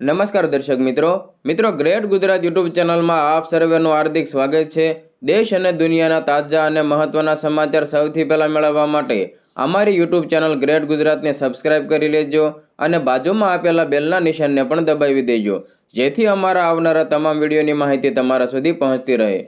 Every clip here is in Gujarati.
નમસ્કાર દર્શક મિત્રો. મિત્રો, ગ્રેટ ગુજરાત યુટ્યુબ ચેનલમાં આપ સર્વેનું હાર્દિક સ્વાગત છે. દેશ અને દુનિયાના તાજા અને મહત્વના સમાચાર સૌથી પહેલાં મેળવવા માટે અમારી યુટ્યુબ ચેનલ ગ્રેટ ગુજરાતને સબસ્ક્રાઇબ કરી લેજો અને બાજુમાં આપેલા બેલના નિશાનને પણ દબાવી દેજો. જેથી અમારા આવનારા તમામ વિડીયોની માહિતી તમારા સુધી પહોંચતી રહે.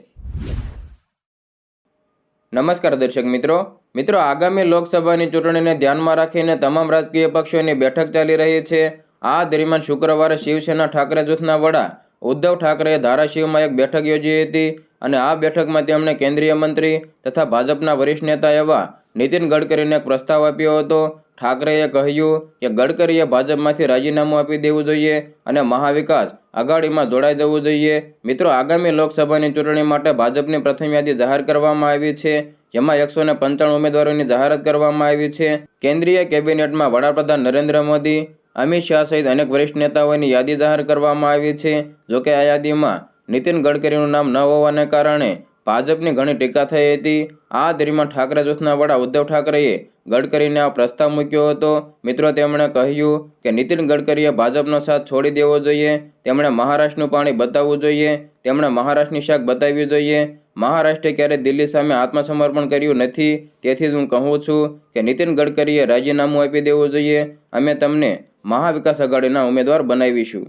નમસ્કાર દર્શક મિત્રો. મિત્રો, આગામી લોકસભાની ચૂંટણીને ધ્યાનમાં રાખીને તમામ રાજકીય પક્ષોની બેઠક ચાલી રહી છે. આ દરમિયાન શુક્રવારે શિવસેના ઠાકરે જૂથના વડા ઉદ્ધવ ઠાકરેએ ધારાશિવમાં એક બેઠક યોજી હતી અને આ બેઠકમાં તેમણે કેન્દ્રીય મંત્રી તથા ભાજપના વરિષ્ઠ નેતા એવા નીતિન ગડકરીને એક પ્રસ્તાવ આપ્યો હતો. ઠાકરેએ કહ્યું કે ગડકરીએ ભાજપમાંથી રાજીનામું આપી દેવું જોઈએ અને મહાવિકાસ આઘાડીમાં જોડાઈ જવું જોઈએ. મિત્રો, આગામી લોકસભાની ચૂંટણી માટે ભાજપની પ્રથમ યાદી જાહેર કરવામાં આવી છે. જેમાં એકસો ને પંચાણું ઉમેદવારોની જાહેરાત કરવામાં આવી છે. કેન્દ્રીય કેબિનેટમાં વડાપ્રધાન નરેન્દ્ર મોદી અમિત શાહ સહિત અનેક વરિષ્ઠ નેતાઓની યાદી જાહેર કરવામાં આવી છે. જોકે આ યાદીમાં નીતિન ગડકરીનું નામ ન હોવાને કારણે ભાજપની ઘણી ટીકા થઈ હતી. આ દરમિયાન ઠાકરે જૂથના વડા ઉદ્ધવ ઠાકરેએ ગડકરીને આ પ્રસ્તાવ મૂક્યો હતો. મિત્રો, તેમણે કહ્યું કે નીતિન ગડકરીએ ભાજપનો સાથ છોડી દેવો જોઈએ. તેમણે મહારાષ્ટ્રનું પાણી બતાવવું જોઈએ. તેમણે મહારાષ્ટ્રની શાક બતાવવી જોઈએ. મહારાષ્ટ્રે ક્યારેય દિલ્હી સામે આત્મસમર્પણ કર્યું નથી. તેથી જ હું કહું છું કે નીતિન ગડકરીએ રાજીનામું આપી દેવું જોઈએ. અમે તમને મહાવિકાસ આઘાડીના ઉમેદવાર બનાવીશું.